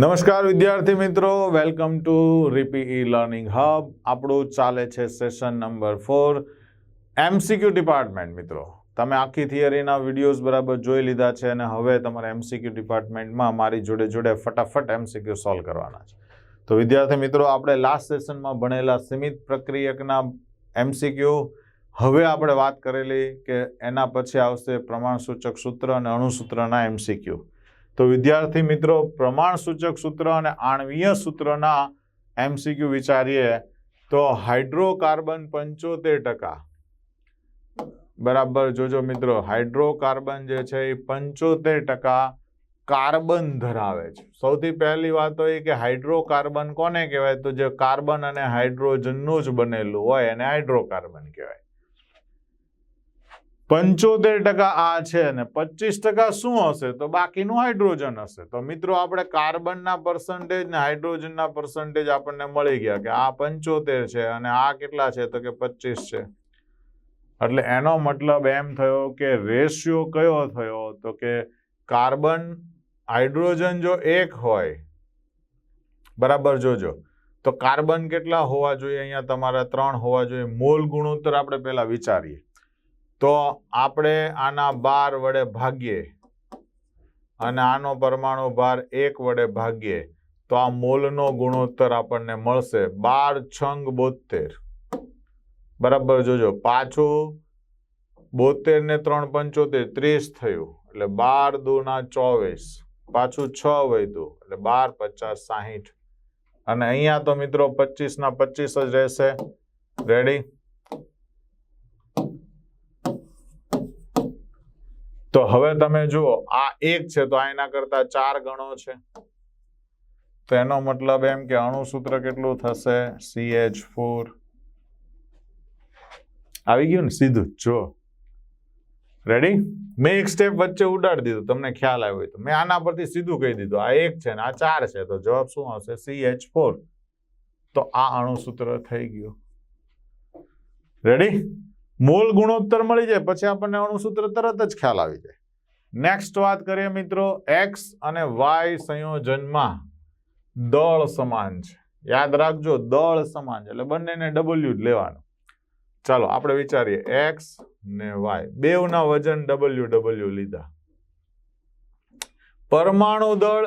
નમસ્કાર, વિદ્યાર્થી મિત્રો. વેલકમ ટુ રીપી ઈ લર્નિંગ હબ આપણું ચાલે છે session number four MCQ department મિત્રો, તમે આખી થિયરીના વિડીયોઝ બરાબર જોઈ લીધા છે અને હવે તમારે એમસીક્યુ ડિપાર્ટમેન્ટમાં મારી જોડે જોડે ફટાફટ એમસીક્યુ સોલ્વ કરવાના છે. તો વિદ્યાર્થી મિત્રો, આપણે લાસ્ટ સેશનમાં ભણેલા સીમિત પ્રક્રિયકના એમસીક્યુ હવે આપણે વાત કરેલી કે એના પછી આવશે પ્રમાણસૂચક સૂત્ર અને અણુસૂત્રના એમસીક્યુ તો વિદ્યાર્થી મિત્રો, પ્રમાણસૂચક સૂત્ર અને આણવીય સૂત્રના એમસીક્યુ વિચારીએ તો હાઇડ્રોકાર્બન પંચોતેર ટકા. બરાબર, જોજો મિત્રો, હાઇડ્રોકાર્બન જે છે એ પંચોતેર ટકા કાર્બન ધરાવે છે. સૌથી પહેલી વાત તો એ કે હાઇડ્રોકાર્બન કોને કહેવાય? તો જે કાર્બન અને હાઇડ્રોજનનું જ બનેલું હોય એને હાઇડ્રોકાર્બન કહેવાય. પંચોતેર ટકા આ છે ને પચીસ ટકા શું હશે? તો બાકીનું હાઇડ્રોજન હશે. તો મિત્રો આપણે કાર્બનના પર્સન્ટેજ ને હાઇડ્રોજનના પર્સન્ટેજ આપણને મળી ગયા કે આ પંચોતેર છે અને આ કેટલા છે? તો કે પચીસ છે. એટલે એનો મતલબ એમ થયો કે રેશિયો કયો થયો? તો કે કાર્બન, હાઇડ્રોજન જો એક હોય, બરાબર જોજો. તો કાર્બન કેટલા હોવા જોઈએ? અહીંયા તમારા ત્રણ હોવા જોઈએ. મોલ ગુણોત્તર આપણે પહેલા વિચારીએ. તો આપણે આના બાર વડે ભાગીએ અને આનો પરમાણુ ભાર એક વડે ભાગીએ તો આ મોલનો ગુણોત્તર આપણને મળશે બાર છંગ બોતેર. બરાબર જોજો, પાછું બોતેર ને ત્રણ પંચોતેર, ત્રીસ થયું, એટલે બાર દુના ચોવીસ. પાછું છ વૈધું એટલે બાર પચાસ સાહીઠ. અને અહીંયા તો મિત્રો પચીસ ના પચીસ જ રહેશે. રેડી તો હવે તમે જુઓ, આ એક છે, તો આ એના કરતા ચાર ગણો છે. તો એનો મતલબ એમ કે અણુસૂત્ર કેટલું થશે? સી એચ ફોર આવી ગયું ને? સીધું જો રેડી મેં એક સ્ટેપ વચ્ચે ઉડાડી દીધું, તમને ખ્યાલ આવ્યો તો. મેં આના પરથી સીધું કહી દીધું, આ એક છે ને, આ ચાર છે, તો જવાબ શું આવશે? સી એચ ફોર તો આ અણુસૂત્ર થઈ ગયું. રેડી મોલ ગુણોત્તર મળી જાય, પછી આપણને અણુસૂત્ર તરત જ ખ્યાલ આવી જાય. નેક્સ્ટ વાત કરીએ મિત્રો એક્સ અને વાય સંયોજનમાં દળ સમાન છે. યાદ રાખજો, દળ સમાન છે, એટલે બંનેને ડબલ્યુ જ લેવાનું. ચાલો, આપણે વિચારીએ એક્સ ને વાય બેવના વજન ડબલ્યુ ડબલ્યુ લીધા. પરમાણુ દળ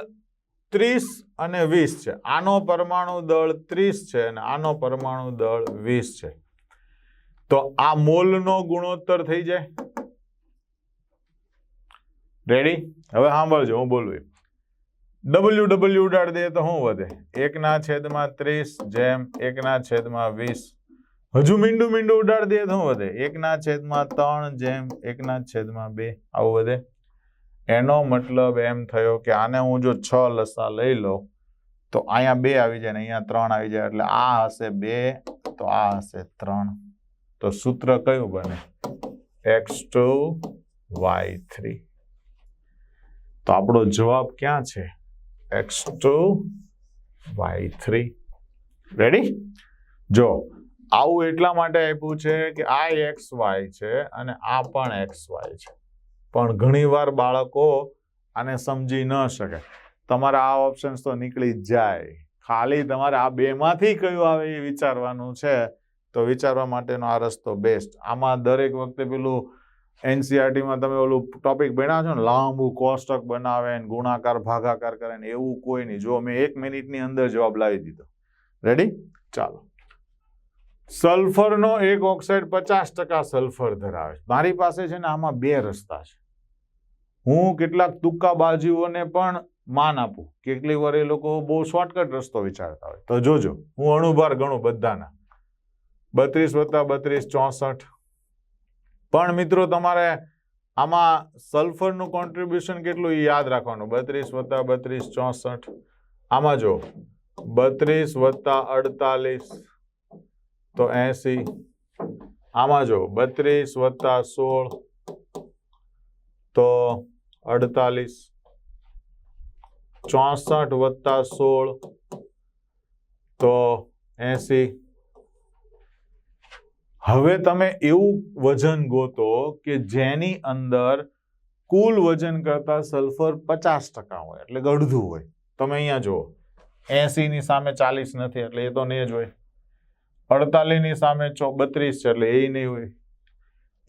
ત્રીસ અને વીસ છે. આનો પરમાણુ દળ ત્રીસ છે અને આનો પરમાણુ દળ વીસ છે. તો આ મોલનો ગુણોત્તર થઈ જાય. રેડી હવે સાંભળજો, હું બોલું ડબલ્યુ ડબલ્યુ ઉડાડી દઈએ તો શું વધે? એકના છેદમાં ત્રીસ જેમ એકના છેદમાં વીસ. હજુ મીંડું મીંડું ઉડાડી દઈએ તો શું વધે? એકના છેદમાં ત્રણ જેમ એકના છેદમાં બે. આવું વધે? એનો મતલબ એમ થયો કે આને હું જો છ લસા લઈ લઉં, તો અહીંયા બે આવી જાય ને અહીંયા ત્રણ આવી જાય, એટલે આ હશે બે, તો આ હશે ત્રણ. તો સૂત્ર કયું બને? એક્સ ટુ વાય થ્રી તો આપણો જવાબ ક્યાં છે? X two Y three ready જો, આવું એટલા માટે આપ્યું છે કે આ એક્સ વાય છે અને આ પણ એક્સ વાય છે. પણ ઘણીવાર બાળકો આને સમજી ન શકે. તમારે આ ઓપ્શન્સ તો નીકળી જ જાય. ખાલી તમારે આ બેમાંથી કયું આવે એ વિચારવાનું છે. તો વિચારવા માટેનો આ રસ્તો બેસ્ટ આમાં દરેક વખતે પેલું એનસીઆરટીમાં તમે ઓલું ટોપિક ભણ્યા છો ને, લાંબુ કોષ્ટક બનાવે ને, ગુણાકાર, ભાગાકાર કરે ને, એવું કોઈ નહીં. જો મેં એક મિનિટની અંદર જવાબ લાવી દીધો. રેડી ચાલો. સલ્ફરનો એક ઓક્સાઇડ પચાસ ટકા સલ્ફર ધરાવે છે. મારી પાસે છે ને આમાં બે રસ્તા છે. હું કેટલાક તુક્કાબાજીઓને પણ માન આપું. કેટલી વાર એ લોકો બહુ શોર્ટકટ રસ્તો વિચારતા હોય. તો જોજો. હું અણુભાર ગણું બધાના. બત્રીસ વત્તા બત્રીસ ચોસઠ. પણ મિત્રો તમારે આમાં સલ્ફરનું કોન્ટ્રીબ્યુશન કેટલું યાદ રાખવાનું. બત્રીસ વત્તા બત્રીસ ચોસઠ. આમાં જો બત્રીસ વત્તા અડતાલીસ તો એસી. આમાં જો બત્રીસ વત્તા સોળ તો અડતાલીસ. ચોસઠ વત્તા સોળ તો એસી. હવે તમે એવું વજન ગોતો કે જેની અંદર કુલ વજન કરતા સલ્ફર પચાસ ટકા હોય, એટલે અડધું હોય. તમે અહીંયા જુઓ. એસી ની સામે ચાલીસ નથી, એટલે એ તો નહીં જ હોય. અડતાલીસની સામે ચો, બત્રીસ છે, એટલે એ નહીં હોય.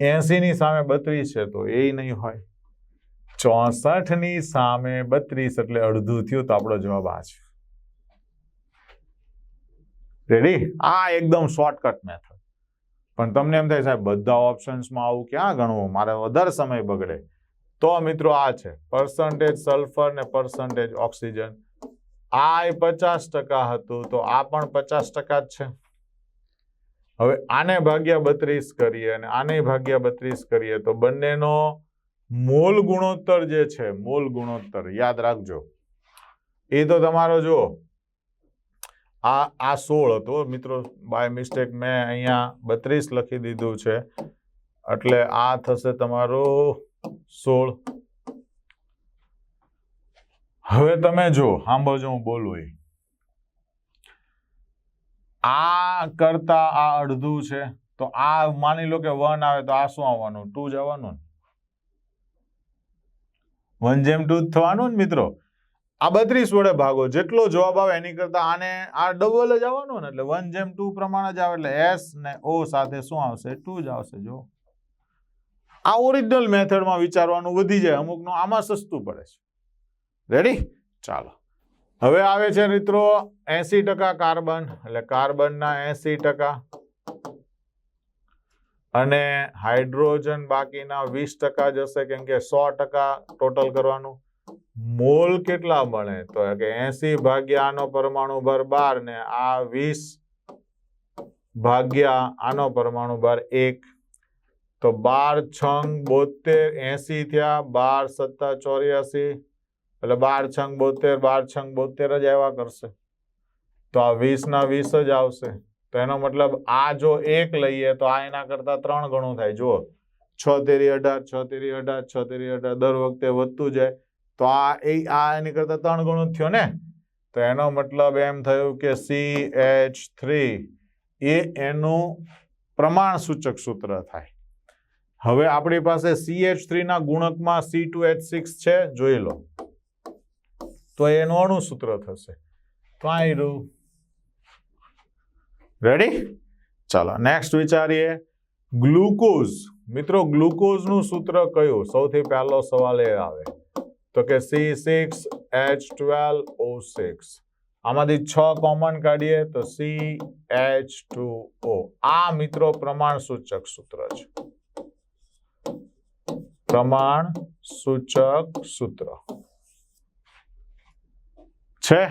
એસી ની સામે બત્રીસ છે, તો એ નહીં હોય. ચોસઠની સામે બત્રીસ, એટલે અડધું થયું, તો આપણો જવાબ આ છે. રેડી આ એકદમ શોર્ટકટ મેથડ પણ તમને એમ થાય, સાહેબ, બધા ઓપ્શન્સમાં આવું ક્યાં ગણવું? મારે વધારે સમય બગડે. તો મિત્રો, આ છે. પર્સન્ટેજ સલ્ફર ને પર્સન્ટેજ ઓક્સિજન આ પચાસ ટકા હતું, તો આ પણ પચાસ ટકા જ છે. હવે આને ભાગ્યા બત્રીસ કરીએ અને આને ભાગ્યા બત્રીસ કરીએ, તો બંનેનો મોલ ગુણોત્તર જે છે, મોલ ગુણોત્તર, યાદ રાખજો. એ તો તમારો જો આ આ સોળ હતો મિત્રો. બાય મિસ્ટેક મેં અહીંયા બત્રીસ લખી દીધું છે. એટલે આ થશે તમારું સોળ. હવે તમે જો સાંભળજો હું બોલું આ કરતા આ અડધું છે. તો આ માની લો કે વન આવે તો આ શું આવવાનું? ટુ જ આવવાનું વન જેમ ટુ થવાનું ને મિત્રો. આ બત્રીસ વડે ભાગો. જેટલો જવાબ આવે એની કરતા આને આ ડબલ જ આવવાનું ને એટલે વન જેમ ટુ પ્રમાણે જ આવે એટલે એસ ને ઓ સાથે શું આવશે? ટુ જ આવશે, જો. આ ઓરિજિનલ મેથડમાં વિચારવાનું વધી જાય. અમુકનું આમાં સસ્તું પડે છે. રેડી ચાલો. હવે આવે છે મિત્રો એસી કાર્બન. એટલે કાર્બનના એસી અને હાઇડ્રોજન બાકીના વીસ ટકા જશે કેમ કે સો ટકા ટોટલ કરવાનું. મોલ કેટલા બને? તો કે એસી ભાગ્યા આનો પરમાણુ ભર બાર ને આ વીસ ભાગ્યા આનો પરમાણુ ભર એક. તો બાર છંગ બોતેર, એસી થયા, બાર સત્તા ચોર્યાસી. એટલે બાર છંગ બોતેર, બાર છંગ બોતેર જ આવ્યા કરશે. તો આ વીસ ના વીસ જ આવશે. તો એનો મતલબ આ જો એક લઈએ તો આ એના કરતા ત્રણ ગણું થાય. જુઓ. છ તેરી અઢાર, છ તેરી અઢાર, છ તેરી અઢાર. દર વખતે વધતું જાય. તો આ એ, આ એની કરતા ત્રણ ગણું થયો ને? તો એનો મતલબ એમ થયું કે સી એચ થ્રી એ એનું પ્રમાણ સૂચક સૂત્ર થાય. હવે આપણી પાસે સી એચ થ્રીના ગુણકમાં સી ટુ એચ સિક્સ છે, જોઈ લો. તો એનું અણુ સૂત્ર થશે. આ રેડી ચાલો નેક્સ્ટ વિચારીએ. ગ્લુકોઝ, મિત્રો ગ્લુકોઝનું સૂત્ર કયું? સૌથી પહેલો સવાલ એ આવે. તો કે C six H twelve O six આમાંથી છ કોમન કાઢીએ તો સી એચ ટુ ઓ આ મિત્રો પ્રમાણ સૂચક સૂત્ર છે. પ્રમાણ સૂચક સૂત્ર. છે?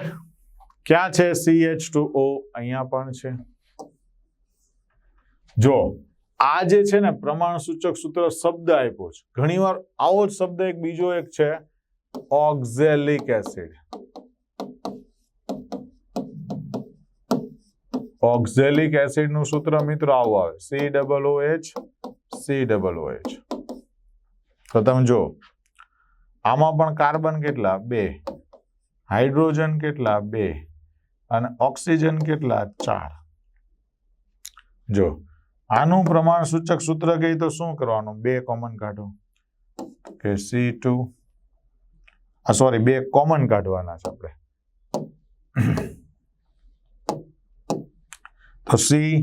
ક્યાં છે સી એચ ટુ ઓ અહીંયા પણ છે. જો, આ જે છે ને પ્રમાણ સૂચક સૂત્ર શબ્દ આપ્યો છે. ઘણીવાર આવો જ શબ્દ એક બીજો એક છે. Oxalic acid. ઓક્ઝેલિક એસિડનું સૂત્ર મિત્રો આવું આવે. C double O H C double O H તો તમે જો આમાં પણ કાર્બન કેટલા? બે. હાઇડ્રોજન કેટલા? બે. અને ઓક્સિજન કેટલા? ચાર. જો આનું પ્રમાણ સૂચક સૂત્ર કહી તો શું કરવાનું? બે કોમન કાઢો. કે સી ટુ આ સોરી બે કોમન કાઢવાના છે આપણે. તો સી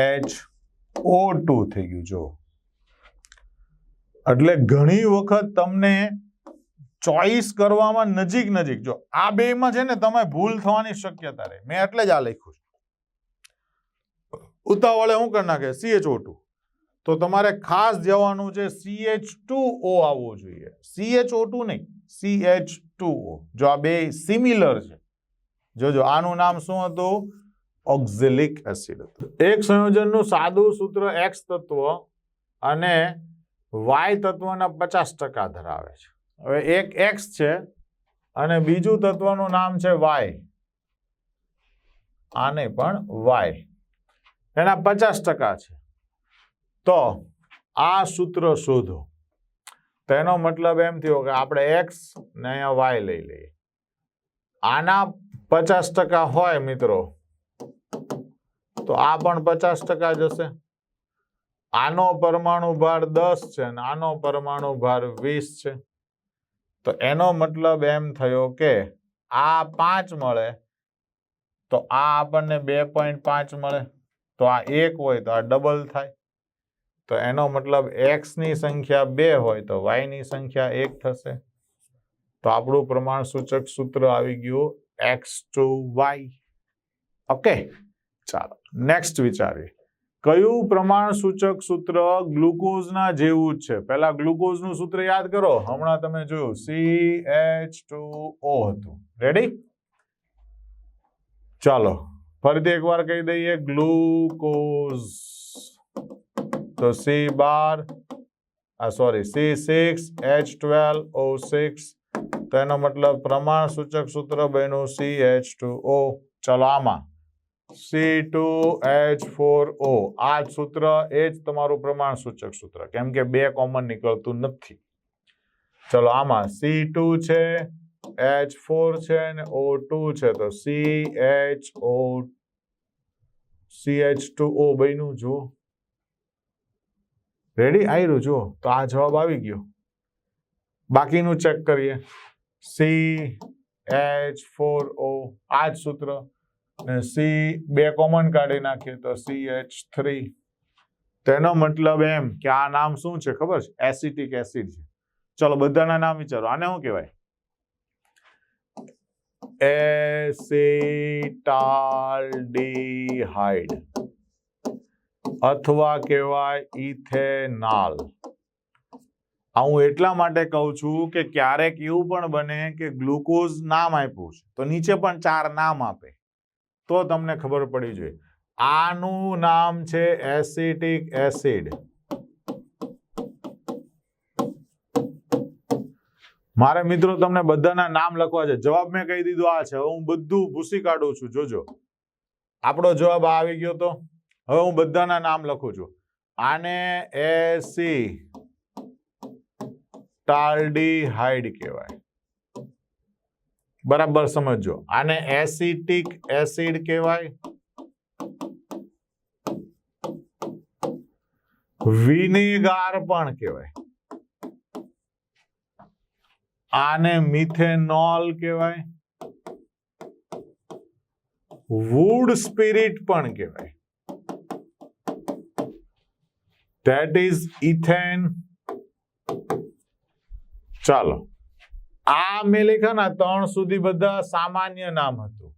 એચ ઓ ટુ થઈ ગયું જો એટલે ઘણી વખત તમને ચોઈસ કરવામાં નજીક નજીક, જો આ બેમાં છે ને તમે ભૂલ થવાની શક્યતા રહે. મેં એટલે જ આ લખ્યું ઉતાવળે હું કરી નાખે? CHO2 તો તમારે ખાસ જવાનું છે સીએચ ટુ ઓ આવવું જોઈએ. સીએચ ઓ ટુ નહીં સીએચ ટુ ઓ જો આ બે સિમિલર છે. જોજો, આનું નામ શું હતું? ઓક્ઝેલિક એસિડ હતું. એક સંયોજનનું સાદું સૂત્ર એક્સ તત્વ અને વાય તત્વના પચાસ ટકા ધરાવે છે. હવે એક એક્સ છે અને બીજું તત્વનું નામ છે વાય આને પણ વાય એના પચાસ ટકા છે. તો આ સૂત્ર શોધો. તેનો મતલબ એમ થયો કે આપણે એક્સ ને અહીંયા વાય લઈ લઈએ. આના પચાસ ટકા હોય મિત્રો. તો આ પણ પચાસ ટકા જશે આનો પરમાણુ ભાર દસ છે અને આનો પરમાણુ ભાર વીસ છે. તો એનો મતલબ એમ થયો કે આ પાંચ મળે, તો આ આપણને બે પોઈન્ટ પાંચ મળે. તો આ એક હોય તો આ ડબલ થાય. તો એનો મતલબ એક્સની સંખ્યા બે હોય તો વાયની સંખ્યા એક થશે. તો આપણું પ્રમાણ સૂચક સૂત્ર આવી ગયું એક્સ ટુ વાય ઓકે ચાલો નેક્સ્ટ વિચારીએ. કયું પ્રમાણ સૂચક સૂત્ર ગ્લુકોઝના જેવું જ છે? પહેલા ગ્લુકોઝનું સૂત્ર યાદ કરો. હમણાં તમે જોયું સી એચ ટુ ઓ હતું. રેડી ચાલો, ફરીથી એકવાર કહી દઈએ, ગ્લુકોઝ. તો સી બાર, આ sorry C six H twelve O six તો એનો મતલબ પ્રમાણ સૂચક સૂત્ર બન્યું સી એચ ટુ ઓ ચલો આમાં. C two H four O આ સૂત્ર, એ જ તમારું પ્રમાણ સૂચક સૂત્ર. કેમ કે બે કોમન નીકળતું નથી. ચલો આમાં સી ટુ છે એચ ફોર છે અને ઓ ટુ છે. તો C H O C H two O બન્યું, જુઓ. રેડી આવ્યું જુઓ. તો આ જવાબ આવી ગયો. બાકીનું ચેક કરીએ. સી એચ ફોર ઓ આ જ સૂત્ર. ને સી બે કોમન કાઢી નાખીએ તો સી એચ થ્રી તેનો મતલબ એમ કે આ નામ શું છે? ખબર છે? એસિટિક એસિડ છે. ચલો, બધાના નામ વિચારો. આને શું કહેવાય? એસિટાલ્ડીહાઇડ અથવા કહેવાય ઇથેનાલ. આ હું એટલા માટે કહું છું કે ક્યારેક એવું પણ બને કે ગ્લુકોઝ નામ આપ્યું છે, તો નીચે પણ ચાર નામ આપે. તો તમને ખબર પડી જોઈએ. આનું નામ છે એસિટિક એસિડ. મારે મિત્રો તમને બધાના નામ લખવા છે. જવાબ મેં કહી દીધો, આ છે. હું બધું ભૂસી કાઢું છું. જોજો. આપણો જવાબ આવી ગયો તો? હવે હું બધાના નામ લખું છું. આને એસી ટાલ્ડીહાઇડ કહેવાય. બરાબર સમજો આને એસિટિક એસિડ કહેવાય. વિનેગાર પણ કહેવાય. આને મિથેનોલ કહેવાય. વુડ સ્પિરિટ પણ કહેવાય. ધેટ ઇઝ ઇથેન ચાલો. આ મેં લખ્યા ના ત્રણ સુધી બધા સામાન્ય નામ હતું.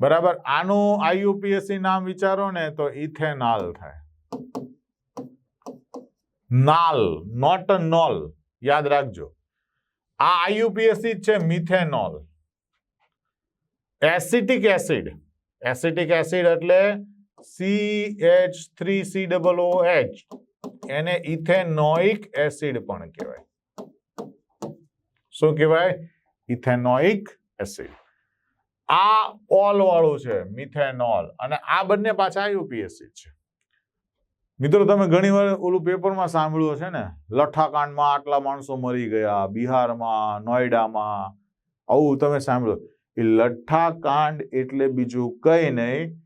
બરાબર? આનું આઈયુપીએસસી નામ વિચારો ને તો ઇથેનાલ થાય. નાલ નોટ અ નોલ યાદ રાખજો. આ આઈયુપીએસસી છે methanol. Acetic acid. Acetic acid એટલે C H three C double O H એને ઇથેનોઇક એસિડ પણ કહેવાય. શું કહેવાય? Ethanoic acid. આ ઓલ વાળું છે, મિથેનોલ. અને આ બંને પાછા યુપીએસસી છે. મિત્રો, તમે ઘણી વાર ઓલું પેપરમાં સાંભળ્યું છે ને? લઠ્ઠાકાંડમાં આટલા માણસો મરી ગયા, બિહારમાં, નોઈડામાં. આવું તમે સાંભળ્યું? એ લઠ્ઠાકાંડ એટલે બીજું કંઈ નહીં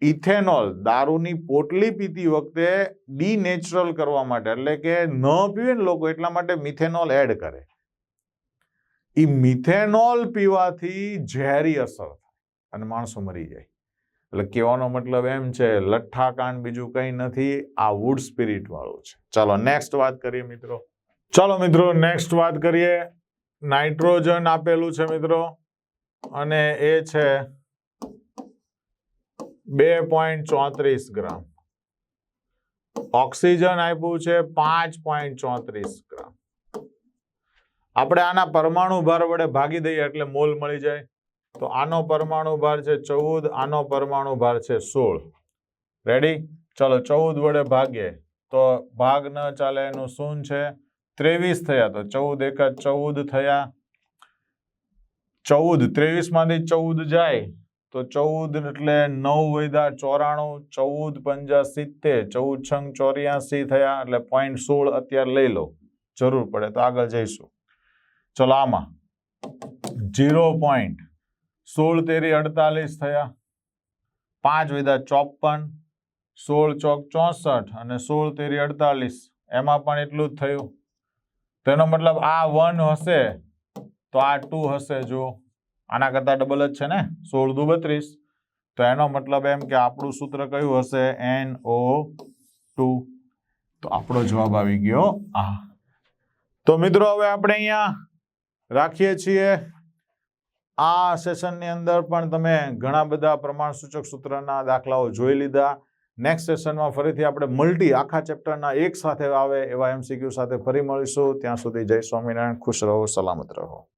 ઇથેનોલ, દારૂની પોટલી પીતી વખતે ડીનેચરલ કરવા માટે, એટલે કે ન પીવે ને લોકો, એટલા માટે મિથેનોલ એડ કરે. એ મિથેનોલ પીવાથી ઝેરી અસર થાય અને માણસો મરી જાય. એટલે કહેવાનો મતલબ એમ છે, લઠ્ઠાકાંડ બીજું કંઈ નથી, આ વુડ સ્પિરિટ વાળું છે. ચાલો નેક્સ્ટ વાત કરીએ મિત્રો. ચાલો મિત્રો નેક્સ્ટ વાત કરીએ. નાઇટ્રોજન આપેલું છે મિત્રો. અને એ છે બે પોઈન્ટ ચોત્રીસ ગ્રામ. ઓક્સિજન આપ્યું છે પાંચ પોઈન્ટ ચોત્રીસ ગ્રામ. આપણે આના પરમાણુ ભાર વડે ભાગી દઈએ એટલે મોલ મળી જાય. તો આનો પરમાણુ ભાર છે ચૌદ, આનો પરમાણુ ભાર છે સોળ. રેડી ચલો ચૌદ વડે ભાગીએ. તો ભાગ ન ચાલે એનું શું છે? ત્રેવીસ થયા. તો ચૌદ એકા ચૌદ થયા. ચૌદ ત્રેવીસમાંથી ચૌદ જાય. તો ચૌદ એટલે નવ વૈદા ચોરાણું, ચૌદ પંજા સિત્તેર, ચૌદ છંગ ચોર્યાસી થયા એટલે પોઈન્ટ સોળ અત્યારે લઈ લો. જરૂર પડે તો આગળ જઈશું. ચલો આમાં. જીરો પોઈન્ટ સોળ તેરી અડતાલીસ થયા. પાંચ વિધા ચોપન, સોળ ચોક ચોસઠ અને સોળ તેરી અડતાલીસ. એમાં પણ એટલું જ થયું. તેનો મતલબ આ વન હશે, તો આ ટુ હશે જો આના કરતા ડબલ જ છે ને? સોળ દુ બત્રીસ. તો એનો મતલબ એમ કે આપણું સૂત્ર કયું હશે? N O two. તો આપણો જવાબ આવી ગયો આ. તો મિત્રો, હવે આપણે અહીંયા રાખીએ છીએ. આ સેશનની અંદર પણ તમે ઘણા બધા પ્રમાણસૂચક સૂત્રના દાખલાઓ જોઈ લીધા. નેક્સ્ટ સેશનમાં ફરીથી આપણે મલ્ટી આખા ચેપ્ટરના એક સાથે આવે એવા એમસીક્યુ સાથે ફરી મળીશું. ત્યાં સુધી જય સ્વામિનારાયણ. ખુશ રહો, સલામત રહો.